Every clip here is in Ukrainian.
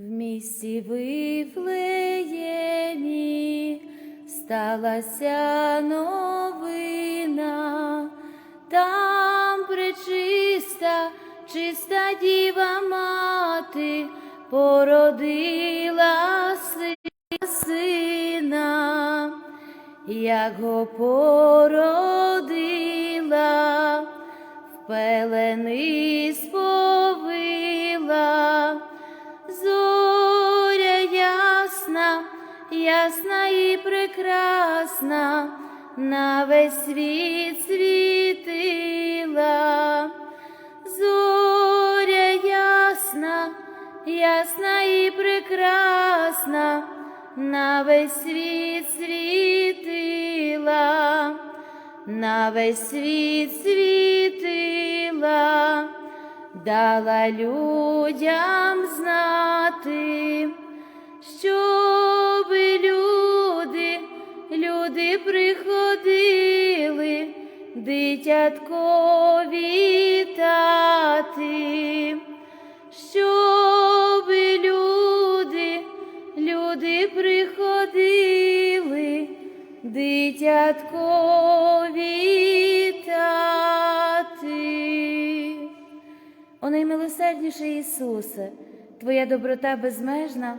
В місті Вифлеємі сталася новина, там пречиста, чиста діва мати породила сина, як го породила, в пелени ясна, і прекрасна, на весь світ світила. Зоря ясна, ясна і прекрасна, на весь світ світила, на весь світ світила дала людям знати, щоб люди, люди приходили, дитятко вітати, щоб люди, люди приходили, дитятко вітати. О наймилосердніший Ісусе, Твоя доброта безмежна,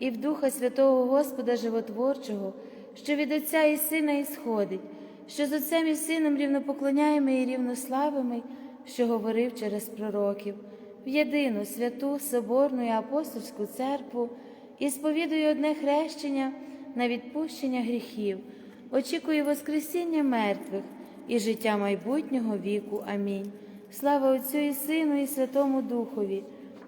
і в Духа Святого Господа Животворчого, що від Отця і Сина ісходить, що з Отцем і Сином рівнопоклоняємо і рівнославимо, що говорив через пророків, в єдину святу, Соборну і апостольську церкву і сповідую одне хрещення на відпущення гріхів, очікую Воскресіння мертвих і життя майбутнього віку. Амінь. Слава Отцю і Сину, і Святому Духові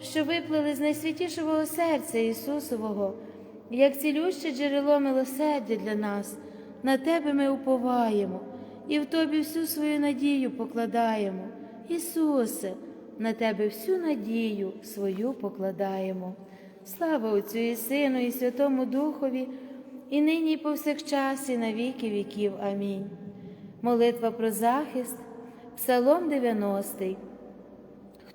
що виплили з найсвятішого серця Ісусового, як цілюще джерело милосердя для нас, на Тебе ми уповаємо і в Тобі всю свою надію покладаємо. Ісусе, на Тебе всю надію свою покладаємо. Слава Отцю і Сину, і Святому Духові, і нині, і повсякчас, і на віки віків. Амінь. Молитва про захист, Псалом 90.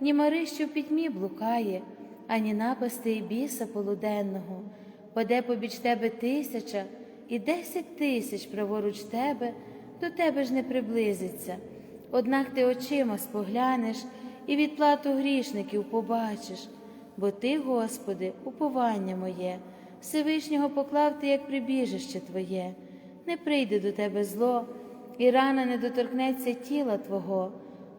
ні мари, що в пітьмі блукає, ані напасти і біса полуденного, паде побіч тебе тисяча і десять тисяч праворуч тебе, до тебе ж не приблизиться. Однак ти очима споглянеш і відплату грішників побачиш, бо ти, Господи, уповання моє, Всевишнього поклав ти як прибіжище Твоє, не прийде до тебе зло, і рана не доторкнеться тіла Твого,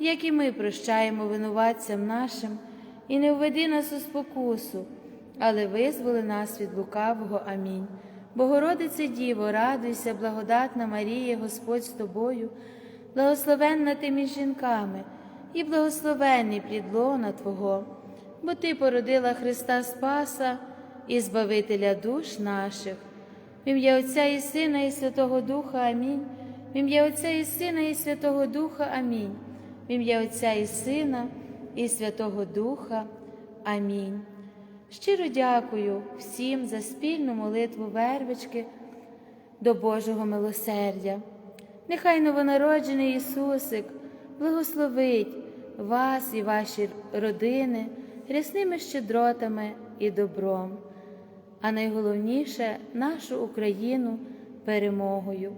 як і ми прощаємо винуватцям нашим, і не введи нас у спокусу, але визволи нас від лукавого. Амінь. Богородице Діво, радуйся, благодатна Марія, Господь з тобою, благословенна ти між жінками, і благословенний плід лона Твого, бо Ти породила Христа Спаса і Збавителя душ наших. В ім'я Отця і Сина, і Святого Духа Амінь. В ім'я Отця і Сина, і Святого Духа. Амінь. В ім'я Отця і Сина, і Святого Духа. Амінь. Щиро дякую всім за спільну молитву вервички до Божого милосердя. Нехай новонароджений Ісусик благословить вас і ваші родини рясними щедротами і добром, а найголовніше нашу Україну перемогою.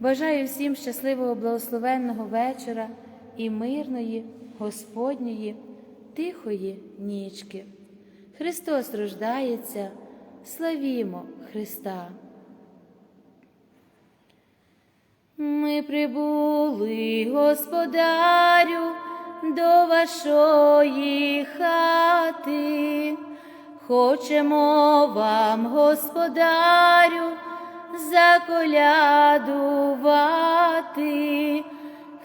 Бажаю всім щасливого благословенного вечора і мирної Господньої, тихої нічки. Христос рождається, славімо Христа. Ми прибули, Господарю, до вашої хати, хочемо вам, Господарю, заколядувати,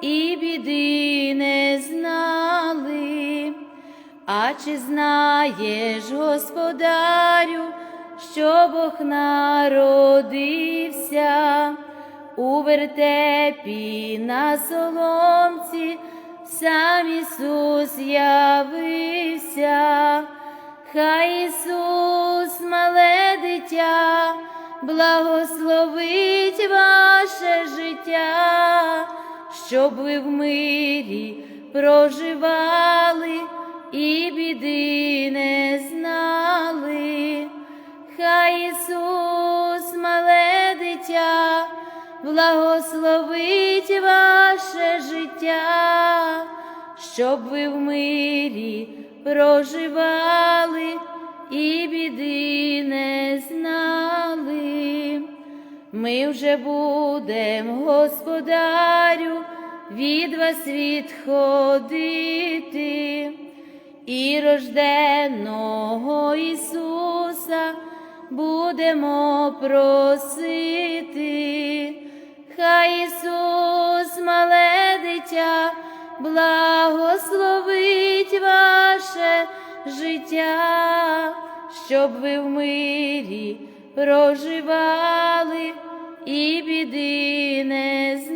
і біди не знали. А чи знаєш, Господарю, що Бог народився? У вертепі на соломці, сам Ісус явився, хай Ісус, мале дитя, благословить ваше життя, щоб ви в мирі проживали і біди не знали. Хай Ісус, мале дитя, благословить ваше життя, щоб ви в мирі проживали і біди не знали. Ми вже будем, Господарю, від вас відходити і рожденого Ісуса будемо просити, хай Ісус, мале дитя, благословить ваше життя, щоб ви в мирі проживали і біди не знали.